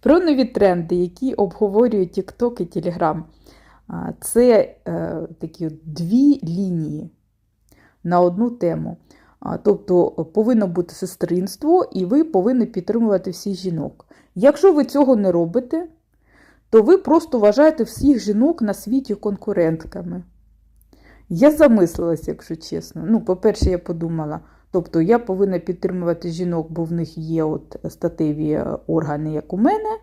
Про нові тренди, які обговорюють TikTok і Telegram. Це е, такі дві лінії на одну тему. Тобто повинно бути сестринство, і ви повинні підтримувати всіх жінок. Якщо ви цього не робите, то ви просто вважаєте всіх жінок на світі конкурентками. Я замислилася, якщо чесно. Ну, по-перше, я подумала, тобто я повинна підтримувати жінок, бо в них є от статеві е, органи, як у мене.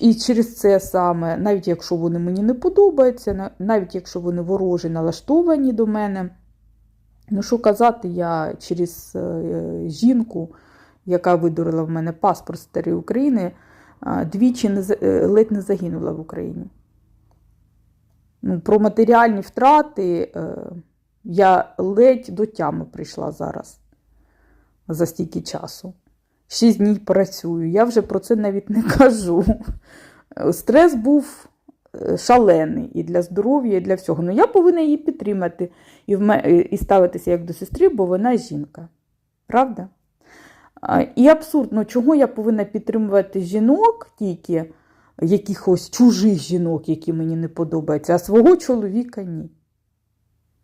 І через це саме, навіть якщо вони мені не подобаються, навіть якщо вони ворожі налаштовані до мене. Ну, що казати, я через е, жінку, яка видурила в мене паспорт старої України, двічі не, е, ледь не загинула в Україні. Ну, про матеріальні втрати я ледь до тями прийшла зараз за стільки часу. Шість днів працюю. Я вже про це навіть не кажу. Стрес був е, шалений і для здоров'я, і для всього. Ну я повинна її підтримати і, і ставитися як до сестри, бо вона жінка. Правда? І абсурдно, чого я повинна підтримувати жінок тільки, якихось чужих жінок, які мені не подобаються, а свого чоловіка ні.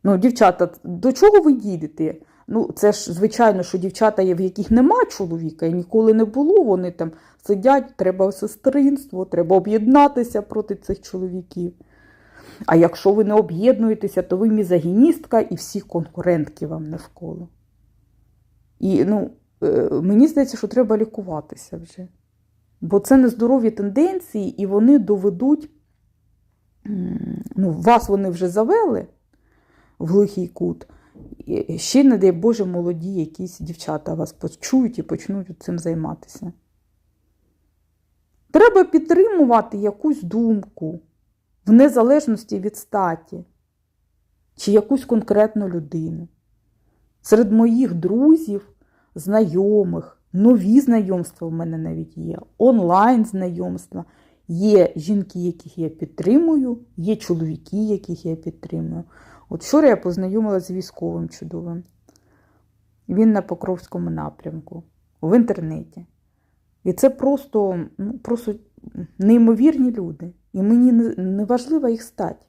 Ну, дівчата, до чого ви їдете? Ну, це ж, звичайно, що дівчата є, в яких нема чоловіка і ніколи не було. Вони там сидять, треба сестринство, треба об'єднатися проти цих чоловіків. А якщо ви не об'єднуєтеся, то ви мізогіністка і всі конкурентки вам навколо. І ну, е, мені здається, що треба лікуватися вже. Бо це нездорові тенденції, і вони доведуть, ну, вас вони вже завели в глухий кут. І Ще, не дай Боже, молоді якісь дівчата вас почують і почнуть цим займатися. Треба підтримувати якусь думку в незалежності від статі чи якусь конкретну людину. Серед моїх друзів, знайомих, нові знайомства в мене навіть є, онлайн знайомства. Є жінки, яких я підтримую, є чоловіки, яких я підтримую. От вчора я познайомилася з військовим чудовим. Він на Покровському напрямку, в інтернеті. І це просто, ну, просто неймовірні люди. І мені не, важлива їх стать.